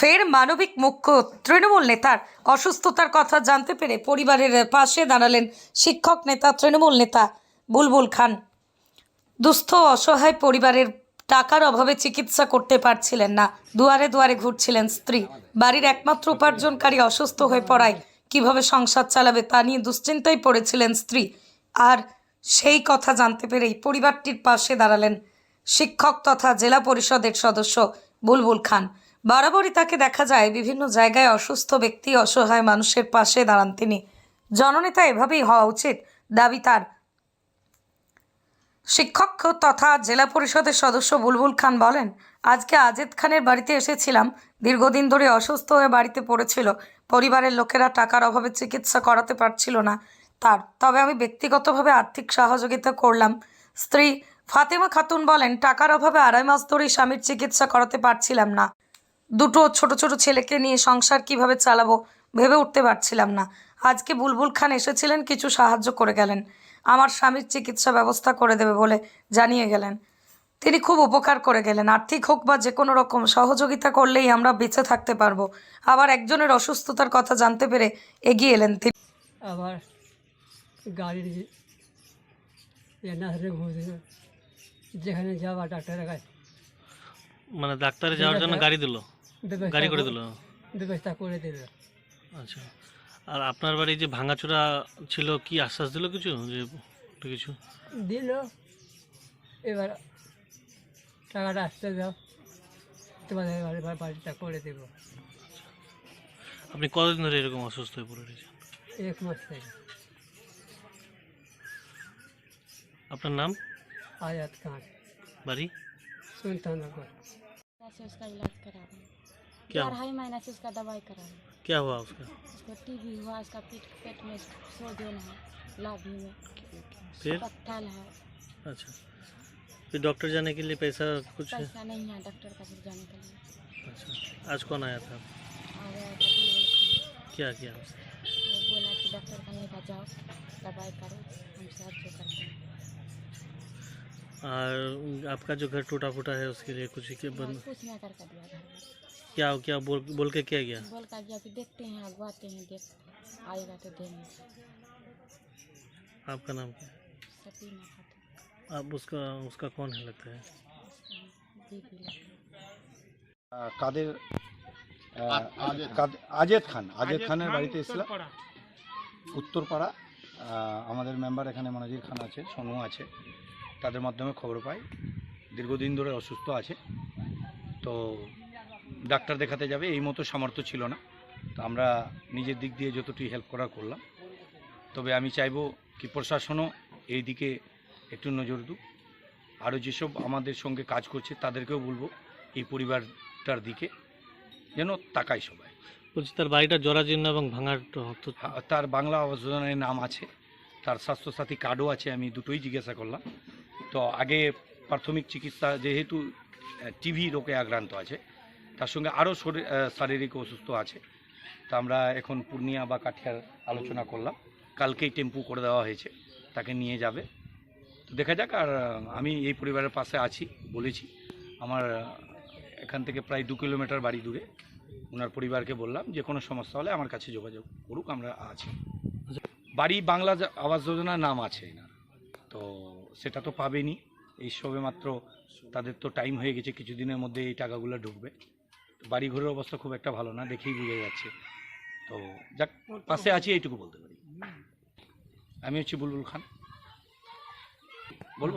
ফের মানবিক মুখ্য তৃণমূল নেতার অসুস্থতার কথা জানতে পেরে পরিবারের পাশে দাঁড়ালেন শিক্ষক নেতা তৃণমূল নেতা বুলবুল খান। দুস্থ, অসহায় পরিবারের টাকার অভাবে চিকিৎসা করতে পারছিলেন না। দুয়ারে দুয়ারে ঘুরছিলেন স্ত্রী। বাড়ির একমাত্র উপার্জনকারী অসুস্থ হয়ে পড়ায় কীভাবে সংসার চালাবে তা নিয়ে দুশ্চিন্তায় পড়েছিলেন স্ত্রী। আর সেই কথা জানতে পেরেই পরিবারটির পাশে দাঁড়ালেন শিক্ষক তথা জেলা পরিষদের সদস্য বুলবুল খান। বরাবরই তাকে দেখা যায়, বিভিন্ন জায়গায় অসুস্থ ব্যক্তি, অসহায় মানুষের পাশে দাঁড়ান তিনি। জননেতা এভাবেই হওয়া উচিত, দাবি তার। শিক্ষক তথা জেলা পরিষদের সদস্য বুলবুল খান বলেন, আজকে আজেদ খানের বাড়িতে এসেছিলাম। দীর্ঘদিন ধরে অসুস্থ হয়ে বাড়িতে পড়েছিল। পরিবারের লোকেরা টাকার অভাবে চিকিৎসা করাতে পারছিল না তার। তবে আমি ব্যক্তিগতভাবে আর্থিক সহযোগিতা করলাম। স্ত্রী ফাতেমা খাতুন বলেন, টাকার অভাবে আড়াই মাস ধরেই স্বামীর চিকিৎসা করাতে পারছিলাম না। দুটো ছোট ছোট ছেলেকে নিয়ে সংসার কীভাবে চালাবো ভেবে উঠতে পারছিলাম না। আজকে বুলবুল খান এসেছিলেন কিছু সাহায্য করে গেলেন। আমার স্বামীর চিকিৎসা ব্যবস্থা করে দেবে বলে জানিয়ে গেলেন। তিনি খুব উপকার করে গেলেন। আর্থিক হোক বা যে কোনো রকম সহযোগিতা করলেই আমরা বেঁচে থাকতে পারব। আবার একজনের অসুস্থতার কথা জানতে পেরে এগিয়ে এলেন তিনি। আবার গাড়ির যেখানে যাওয়া ডাক্তারের কাছে। মানে ডাক্তারে যাওয়ার জন্য গাড়ি দিল? গাড়ি করে কর- দিল ব্যবস্থা করে দিল আচ্ছা আর আপনার বাড়ি যে ভাঙাচোরা ছিল কি আশ্বাস দিল কিছু যে একটু কিছু দিল এবার টাকাটা আসতে দাও তোমাদের বাড়ি বাড়ি- বাড়িটা করে দেব আপনি কতদিন ধরে এরকম অসুস্থ হয়ে পড়ে রয়েছেন এক মাস থেকে আপনার নাম আজাদ খান বাড়ি सुल्ताननगर से क्या अढ़ाई महीना से उसका दवाई करा क्या हुआ उसका? उसको टीबी हुआ उसका पेट पेट में सोजन है लाभी में फिर? है। अच्छा। फिर डॉक्टर जाने के लिए पैसा कुछ पैसा है नहीं है डॉक्टर का फिर जाने के लिए। अच्छा। आज कौन आया था? क्या किया बोला कि डॉक्टर का नहीं था जाओ दवाई करो हम साहाଯ୍य करते हैं। और आपका जो घर टूटा फूटा है उसके लिए कुछ क्या बंद कुछ नहीं करके दिया घर में। क्या क्या बोल बोल के क्या गया बोल कर गया कि देखते हैं अगवाते हैं देख आएगा तो देंगे आपका नाम क्या है सतीना खाते आप उसका उसका कौन है लगता है दीदी लगता है। আহ, কাদের আহ, কাদ- আজেদ খান আজেদ খানের বাড়িতে এসেছিলাম উত্তরপাড়া আহ, আমাদের মেম্বার এখানে মনোজির খান আছে সোনু আছে তাদের মাধ্যমে খবর পাই দীর্ঘদিন ধরে অসুস্থ আছে তো ডাক্তার দেখাতে যাবে এই মতো সামর্থ্য ছিল না। তো আমরা নিজের দিক দিয়ে যতটুকু হেল্প করার করলাম। তবে আমি চাইব কি প্রশাসনও এই দিকে একটু নজর দিক আরও যেসব আমাদের সঙ্গে কাজ করছে তাদেরকেও বলব এই পরিবারটার দিকে যেন তাকায় সবাই। বলছি তার বাড়িটা জরাজীর্ণ এবং ভাঙার তার বাংলা আবাস যোজনায় নাম আছে তার স্বাস্থ্যসাথী কার্ডও আছে আমি দুটোই জিজ্ঞাসা করলাম। তো আগে প্রাথমিক চিকিৎসা যেহেতু টিভি রোগে আক্রান্ত আছে তার সঙ্গে আরও শরীর শারীরিক অসুস্থ আছে। তা আমরা এখন পূর্ণিয়া বা কাঠিয়ার আলোচনা করলাম। কালকেই টেম্পু করে দেওয়া হয়েছে, তাকে নিয়ে যাবে। দেখা যাক, আর আমি এই পরিবারের পাশে আছি বলেছি। আমার এখান থেকে প্রায় দু কিলোমিটার বাড়ি দূরে। ওনার পরিবারকে বললাম, যে কোনো সমস্যা হলে আমার কাছে যোগাযোগ করুক, আমরা আছি। বাড়ি বাংলা আবাস যোজনার নাম আছে না তো সেটা তো পাবেনি এই সবে মাত্র তাদের তো টাইম হয়ে গেছে, কিছুদিনের মধ্যে এই টাকাগুলো ঢুকবে। তো বাড়ি ঘরের অবস্থা খুব একটা ভালো না দেখেই বোঝা যাচ্ছে। তো যাক পাশে আছি এইটুকু বলতে পারি। আমি হচ্ছি বুলবুল খান। বলব?